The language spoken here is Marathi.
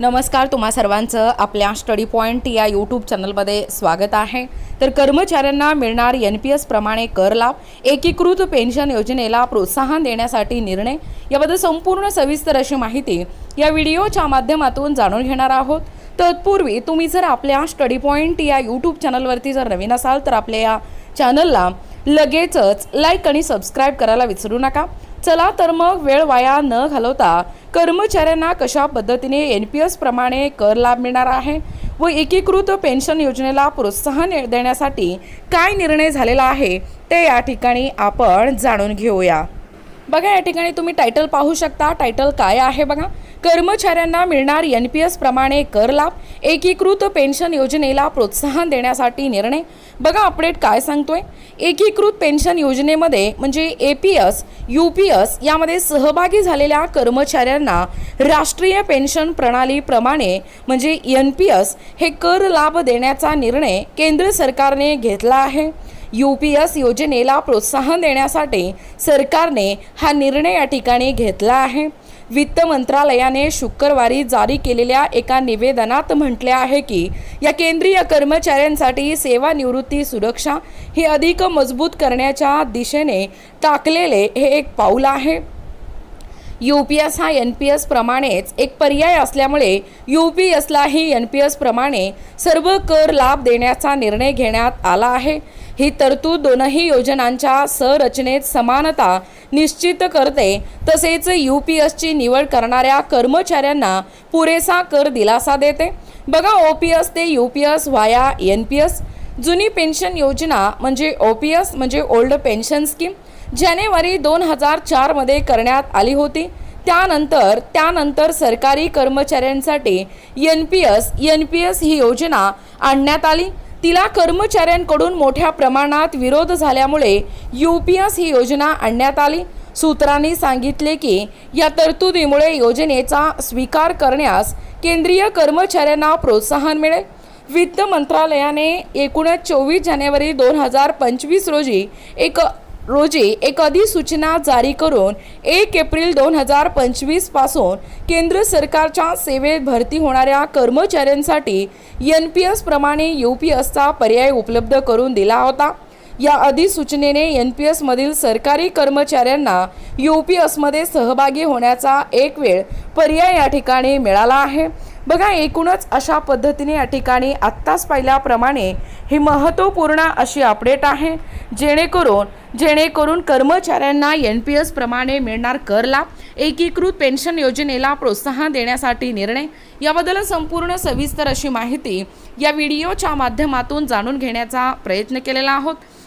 नमस्कार तुम्हा सर्वांचं आपल्या स्टडी पॉईंट या यूट्यूब चॅनलमध्ये स्वागत आहे. तर कर्मचाऱ्यांना मिळणार एन पी एस प्रमाणे कर लाभ एकीकृत पेन्शन योजनेला प्रोत्साहन देण्यासाठी निर्णय याबद्दल संपूर्ण सविस्तर अशी माहिती या व्हिडिओच्या माध्यमातून जाणून घेणार आहोत. तत्पूर्वी तुम्ही जर आपल्या स्टडी पॉईंट या यूट्यूब चॅनलवरती जर नवीन असाल तर आपल्या या चॅनलला लगेचच लाईक आणि सबस्क्राईब करायला विसरू नका. चला तर मग वेळ वाया न घालवता कर्मचाऱ्यांना कशा पद्धतीने एन पी एस प्रमाणे कर लाभ मिळणार आहे व एकीकृत पेन्शन योजनेला प्रोत्साहन देण्यासाठी काय निर्णय झालेला आहे ते या ठिकाणी आपण जाणून घेऊया. बघा या ठिकाणी तुम्ही टायटल पाहू शकता. टायटल काय आहे बघा? कर्मचाऱ्यांना मिळणार एन पी एस प्रमाणे कर लाभ एकीकृत पेन्शन योजनेला प्रोत्साहन देण्यासाठी निर्णय. बघा अपडेट काय सांगतोय. एकीकृत पेन्शन योजनेमध्ये म्हणजे A P S U P S यामध्ये सहभागी झालेल्या कर्मचाऱ्यांना राष्ट्रीय पेन्शन प्रणालीप्रमाणे म्हणजे एन पी एस हे कर लाभ देण्याचा निर्णय केंद्र सरकारने घेतला आहे. यू पी एस योजनेला प्रोत्साहन देण्यासाठी सरकारने हा निर्णय या ठिकाणी घेतला आहे. वित्त मंत्रालयाने शुक्रवारी जारी केलेल्या एका निवेदनात म्हटले आहे की या केंद्रीय कर्मचाऱ्यांसाठी सेवानिवृत्ती सुरक्षा ही अधिक मजबूत करण्याच्या दिशेने टाकलेले हे एक पाऊल आहे. यू पी एस हा एन पी एस प्रमाणेच एक पर्याय असल्यामुळे यू पी एसलाही एन पी एस प्रमाणे सर्व कर लाभ देण्याचा निर्णय घेण्यात आला आहे. ही तरतूद दोनही योजनांच्या संरचनेत समानता निश्चित करते. तसेच यू पी एसची निवड करणाऱ्या कर्मचाऱ्यांना पुरेसा कर दिलासा देते. बघा ओ पी एस ते U P S via N P S. जुनी पेन्शन योजना म्हणजे ओ पी एस म्हणजे ओल्ड पेन्शन स्कीम. जानेवारी दोन हजार चारमध्ये करण्यात आली होती. त्यानंतर त्यानंतर सरकारी कर्मचाऱ्यांसाठी N P S N P S ही योजना आणण्यात आली. तिला कर्मचाऱ्यांकडून मोठ्या प्रमाणात विरोध झाल्यामुळे यू पी एस ही योजना आणण्यात आली. सूत्रांनी सांगितले की या तरतुदीमुळे योजनेचा स्वीकार करण्यास केंद्रीय कर्मचाऱ्यांना प्रोत्साहन मिळेल. वित्त मंत्रालयाने एकूणच चोवीस जानेवारी दोन हजार पंचवीस रोजी एक रोजी एक अधिसूचना जारी करून एक एप्रिल दोन हजार पंचवीसपासून केंद्र सरकारच्या सेवेत भरती होणाऱ्या कर्मचाऱ्यांसाठी एन पी एस प्रमाणे यू पी एसचा पर्याय उपलब्ध करून दिला होता. या अधिसूचनेने एन पी एसमधील सरकारी कर्मचाऱ्यांना यू पी एसमध्ये सहभागी होण्याचा एक वेळ पर्याय या ठिकाणी मिळाला आहे. बघा एकूणच अशा पद्धतीने या ठिकाणी आत्ताच पाहिल्याप्रमाणे ही महत्त्वपूर्ण अशी अपडेट आहे. जेणेकरून जेणेकरून कर्मचाऱ्यांना एन पी एसप्रमाणे मिळणार कर लाभ एकीकृत पेन्शन योजनेला प्रोत्साहन देण्यासाठी निर्णय. याबद्दल संपूर्ण सविस्तर अशी माहिती या व्हिडिओच्या माध्यमातून जाणून घेण्याचा प्रयत्न केलेला आहोत.